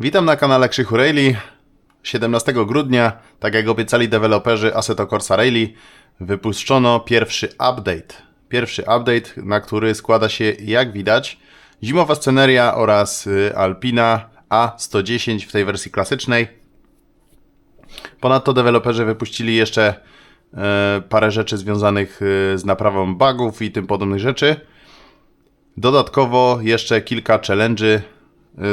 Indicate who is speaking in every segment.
Speaker 1: Witam na kanale Krzychu Rayleigh. 17 grudnia, tak jak obiecali deweloperzy Assetto Corsa Rayleigh, wypuszczono pierwszy update. Pierwszy update, na który składa się, jak widać, zimowa sceneria oraz y, Alpina A110 w tej wersji klasycznej. Ponadto deweloperzy wypuścili jeszcze e, parę rzeczy związanych y, z naprawą bugów i tym podobnych rzeczy. Dodatkowo jeszcze kilka challenge'y, y,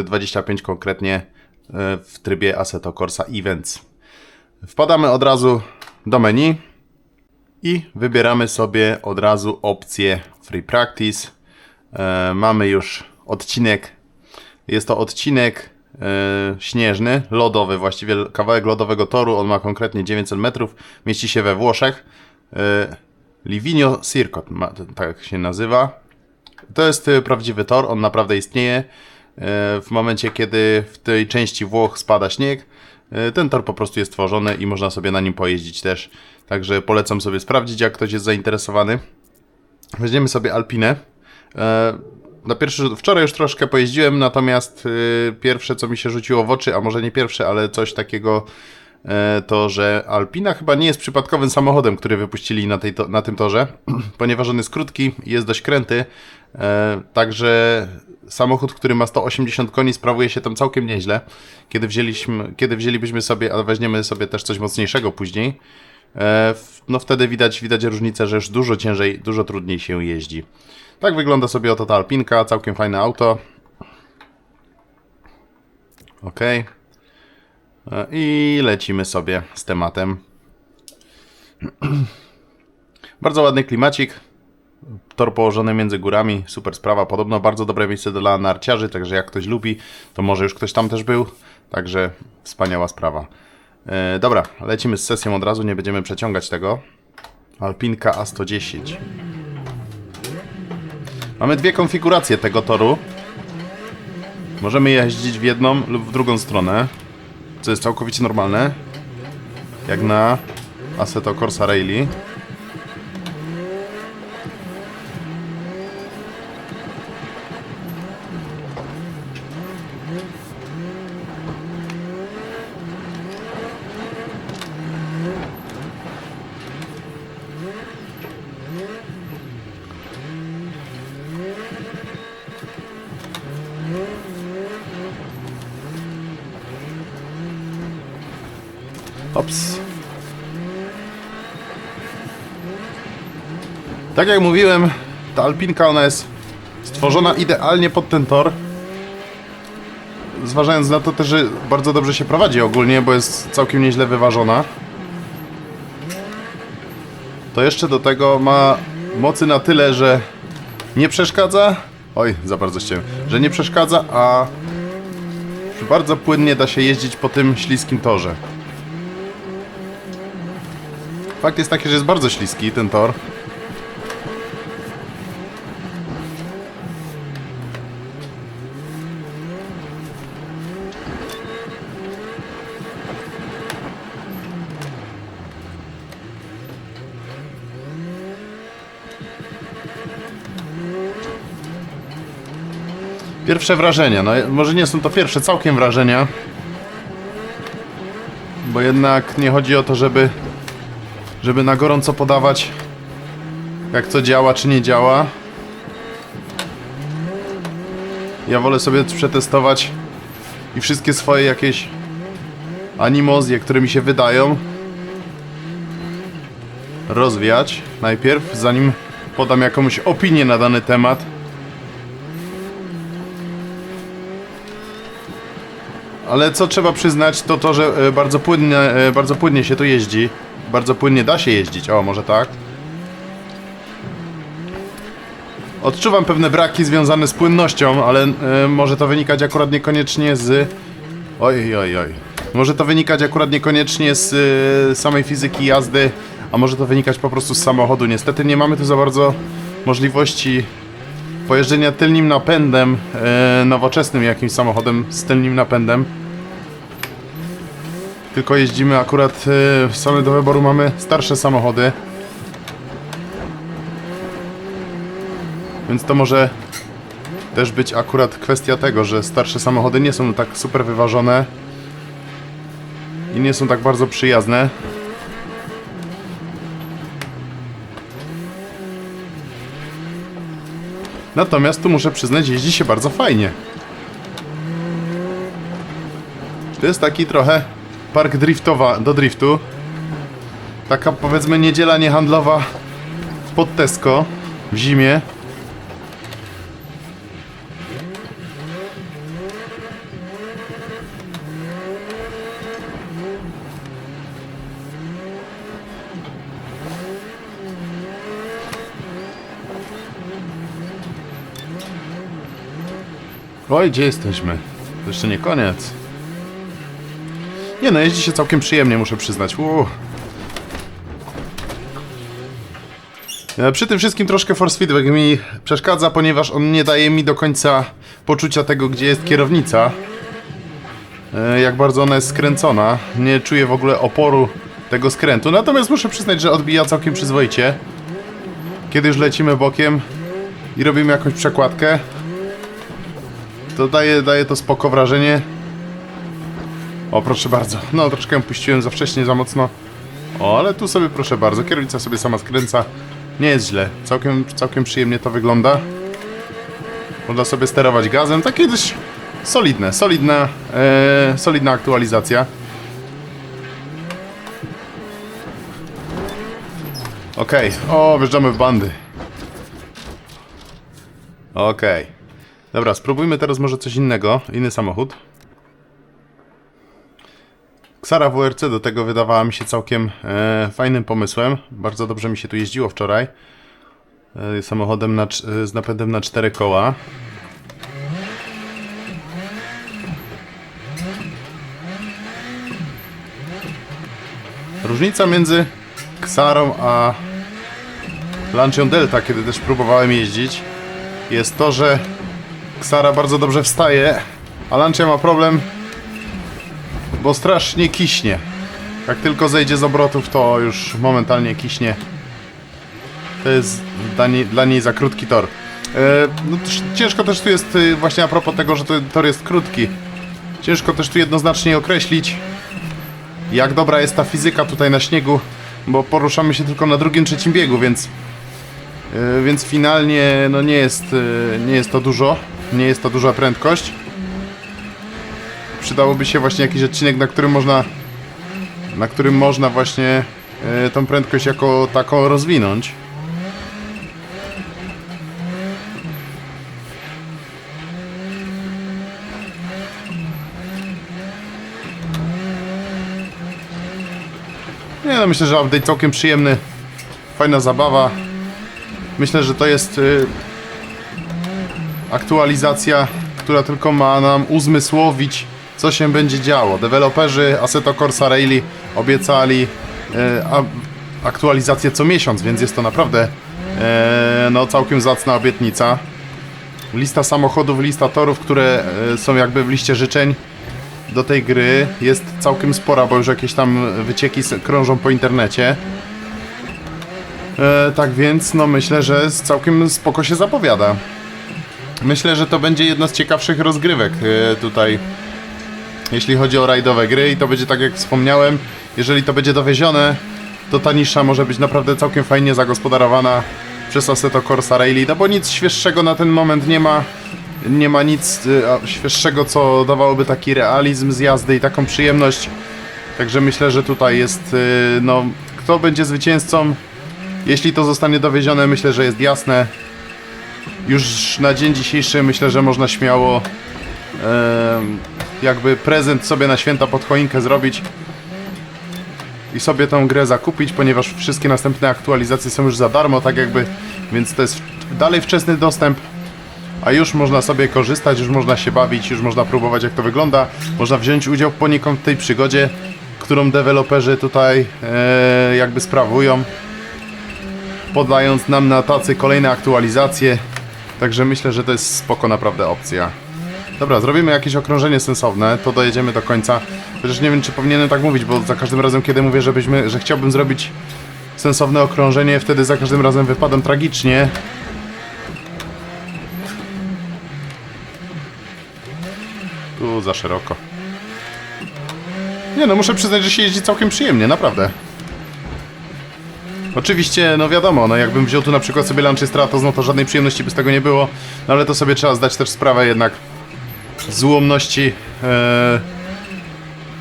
Speaker 1: 25 konkretnie, y, w trybie Assetto Corsa Events. Wpadamy od razu do menu i wybieramy sobie od razu opcję Free Practice. E, Mamy już odcinek. Jest to odcinek śnieżny, lodowy, właściwie kawałek lodowego toru. On ma konkretnie 900 metrów. Mieści się we Włoszech. Livigno Circuit, ma- tak się nazywa. To jest y, prawdziwy tor, on naprawdę istnieje. Y, W momencie, kiedy w tej części Włoch spada śnieg, y, ten tor po prostu jest tworzony i można sobie na nim pojeździć też. Także polecam sobie sprawdzić, jak ktoś jest zainteresowany. Weźmiemy sobie Alpinę. E, Na pierwszy wczoraj już troszkę pojeździłem, natomiast pierwsze, co mi się rzuciło w oczy, a może nie pierwsze, ale coś takiego, e, to że Alpina chyba nie jest przypadkowym samochodem, który wypuścili na, tej na tym torze, ponieważ on jest krótki jest dość kręty. E, także samochód, który ma 180 koni, sprawuje się tam całkiem nieźle. Kiedy, wzięliśmy, kiedy wzięlibyśmy sobie, ale weźmiemy sobie też coś mocniejszego później, e, no wtedy widać, widać różnicę, że już dużo ciężej, dużo trudniej się jeździ. Tak wygląda sobie oto ta Alpinka, całkiem fajne auto. Ok. I lecimy sobie z tematem. Bardzo ładny klimacik. Tor położony między górami, super sprawa. Podobno bardzo dobre miejsce dla narciarzy, także jak ktoś lubi, to może już ktoś tam też był. Także wspaniała sprawa. E, dobra, lecimy z sesją od razu, nie będziemy przeciągać tego. Alpinka A110. Mamy dwie konfiguracje tego toru. Możemy jeździć w jedną lub w drugą stronę, co jest całkowicie normalne. Jak na Assetto Corsa Rally. Ops. Tak jak mówiłem, ta Alpinka ona jest stworzona idealnie pod ten tor. Zważając na to też, że bardzo dobrze się prowadzi ogólnie, bo jest całkiem nieźle wyważona. To jeszcze do tego ma mocy na tyle, że nie przeszkadza. Oj, za bardzo chciałem. Że nie przeszkadza, a bardzo płynnie da się jeździć po tym śliskim torze. Fakt jest taki, że jest bardzo śliski ten tor. Pierwsze wrażenia, no może nie są to pierwsze całkiem wrażenia, bo jednak nie chodzi o to, żeby żeby na gorąco podawać jak co działa czy nie działa. Ja wolę sobie przetestować i wszystkie swoje jakieś animozje, które mi się wydają rozwiać najpierw, zanim podam jakąś opinię na dany temat. Ale co trzeba przyznać, to to, że e, bardzo płynnie, e, bardzo płynnie się tu jeździ. Bardzo płynnie da się jeździć. O, może tak. Odczuwam pewne braki związane z płynnością, ale e, może to wynikać akurat niekoniecznie z... Oj, oj, oj. Może to wynikać akurat niekoniecznie z e, samej fizyki jazdy, a może to wynikać po prostu z samochodu. Niestety nie mamy tu za bardzo możliwości pojeżdżenia tylnym napędem, e, nowoczesnym jakimś samochodem z tylnym napędem. Tylko jeździmy akurat, e, same do wyboru mamy starsze samochody. Więc to może też być akurat kwestia tego, że starsze samochody nie są tak super wyważone i nie są tak bardzo przyjazne. Natomiast tu muszę przyznać, jeździ się bardzo fajnie. To jest taki trochę park driftowa do driftu. Taka powiedzmy niedziela niehandlowa pod Tesco w zimie. Oj, gdzie jesteśmy? To jeszcze nie koniec. Nie no, jeździ się całkiem przyjemnie, muszę przyznać. E, Przy tym wszystkim troszkę force feedback mi przeszkadza, ponieważ on nie daje mi do końca poczucia tego, gdzie jest kierownica. E, Jak bardzo ona jest skręcona. Nie czuję w ogóle oporu tego skrętu. Natomiast muszę przyznać, że odbija całkiem przyzwoicie. Kiedy już lecimy bokiem i robimy jakąś przekładkę, to daje, daje to spoko wrażenie. O, proszę bardzo. No, troszkę puściłem za wcześnie, za mocno. O, ale tu sobie, proszę bardzo, kierownica sobie sama skręca. Nie jest źle. Całkiem, całkiem przyjemnie to wygląda. Można sobie sterować gazem. Takie dość solidne, solidna, e, solidna aktualizacja. Okej, o, wjeżdżamy w bandy. Okej. Dobra, spróbujmy teraz może coś innego, inny samochód. Ksara WRC do tego wydawała mi się całkiem e, fajnym pomysłem. Bardzo dobrze mi się tu jeździło wczoraj. E, samochodem na, e, z napędem na cztery koła. Różnica między Ksarą a Lancią Delta, kiedy też próbowałem jeździć, jest to, że Ksara bardzo dobrze wstaje, a Lancia ma problem, bo strasznie kiśnie. Jak tylko zejdzie z obrotów, to już momentalnie kiśnie. To jest dla niej, dla niej za krótki tor. E, no, ciężko też tu jest, y, właśnie a propos tego, że ten tor jest krótki. Ciężko też tu jednoznacznie określić, jak dobra jest ta fizyka tutaj na śniegu, bo poruszamy się tylko na drugim, trzecim biegu, więc E, Więc finalnie no nie jest, e, nie jest to dużo, nie jest to duża prędkość. Przydałoby się właśnie jakiś odcinek, na którym można na którym można właśnie e, tą prędkość jako taką rozwinąć. Nie no, myślę, że update całkiem przyjemny. Fajna zabawa. Myślę, że to jest y, aktualizacja, która tylko ma nam uzmysłowić, co się będzie działo. Deweloperzy Assetto Corsa Rally obiecali a, aktualizację co miesiąc, więc jest to naprawdę y, no, całkiem zacna obietnica. Lista samochodów, lista torów, które y, są jakby w liście życzeń do tej gry jest całkiem spora, bo już jakieś tam wycieki krążą po internecie. E, tak więc, no myślę, że całkiem spoko się zapowiada. Myślę, że to będzie jedna z ciekawszych rozgrywek e, tutaj, jeśli chodzi o rajdowe gry i to będzie tak jak wspomniałem, jeżeli to będzie dowiezione, to ta nisza może być naprawdę całkiem fajnie zagospodarowana przez Assetto Corsa Rally, no bo nic świeższego na ten moment nie ma. Nie ma nic a, świeższego, co dawałoby taki realizm z jazdy i taką przyjemność. Także myślę, że tutaj jest, e, no, kto będzie zwycięzcą, jeśli to zostanie dowiezione, myślę, że jest jasne. Już na dzień dzisiejszy myślę, że można śmiało em, jakby prezent sobie na święta pod choinkę zrobić i sobie tą grę zakupić, ponieważ wszystkie następne aktualizacje są już za darmo, tak jakby, więc to jest dalej wczesny dostęp, a już można sobie korzystać, już można się bawić, już można próbować jak to wygląda, można wziąć udział poniekąd w tej przygodzie, którą deweloperzy tutaj e, jakby sprawują podając nam na tacy kolejne aktualizacje. Także myślę, że to jest spoko naprawdę opcja. Dobra, zrobimy jakieś okrążenie sensowne, to dojedziemy do końca. Chociaż nie wiem, czy powinienem tak mówić, bo za każdym razem, kiedy mówię, żebyśmy, że chciałbym zrobić sensowne okrążenie, wtedy za każdym razem wypadam tragicznie. Tu za szeroko. Nie no, muszę przyznać, że się jeździ całkiem przyjemnie, naprawdę. Oczywiście, no wiadomo, no jakbym wziął tu na przykład sobie Lanchy Stratos, no to żadnej przyjemności by z tego nie było. No ale to sobie trzeba zdać też sprawę jednak z ułomności e,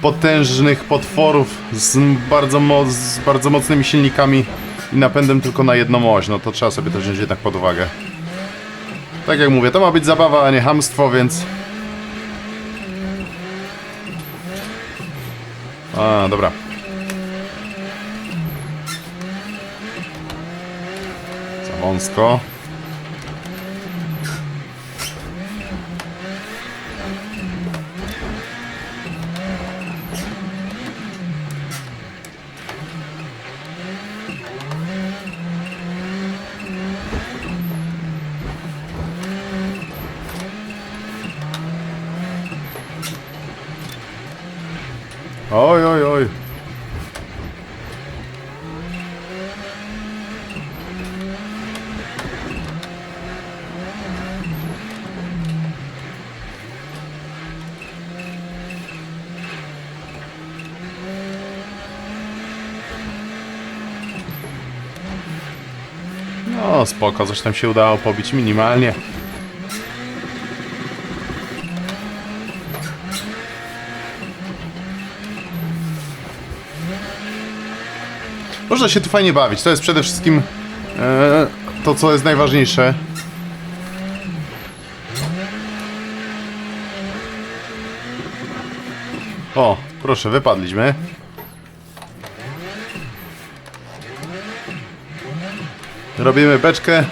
Speaker 1: potężnych potworów z bardzo, mo- z bardzo mocnymi silnikami i napędem tylko na jedną oś. No to trzeba sobie to wziąć jednak pod uwagę. Tak jak mówię, to ma być zabawa, a nie hamstwo, więc... A, dobra. Za wąsko. Oj, oj, oj. No spoko, coś tam się udało pobić minimalnie. Można się tu fajnie bawić. To jest przede wszystkim e, to, co jest najważniejsze. O, proszę, wypadliśmy. Robimy beczkę.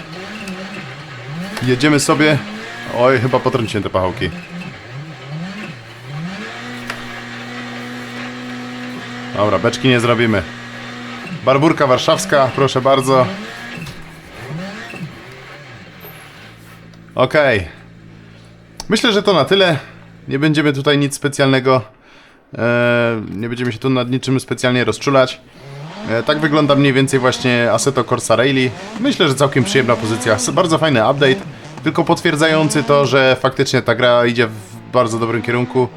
Speaker 1: Jedziemy sobie. Oj, chyba potrąciłem te pachołki. Dobra, beczki nie zrobimy. Barburka warszawska, proszę bardzo. Okej. Myślę, że to na tyle. Nie będziemy tutaj nic specjalnego. E, nie będziemy się tu nad niczym specjalnie rozczulać. E, tak wygląda mniej więcej właśnie Assetto Corsa Rally. Myślę, że całkiem przyjemna pozycja. Bardzo fajny update, tylko potwierdzający to, że faktycznie ta gra idzie w bardzo dobrym kierunku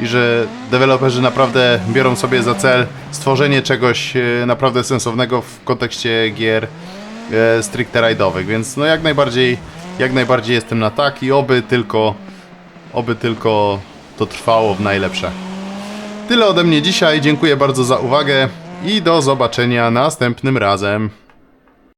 Speaker 1: i że deweloperzy naprawdę biorą sobie za cel stworzenie czegoś e, naprawdę sensownego w kontekście gier e, stricte rajdowych, więc no jak najbardziej, jak najbardziej jestem na tak i oby tylko, oby tylko to trwało w najlepsze. Tyle ode mnie dzisiaj, dziękuję bardzo za uwagę i do zobaczenia następnym razem.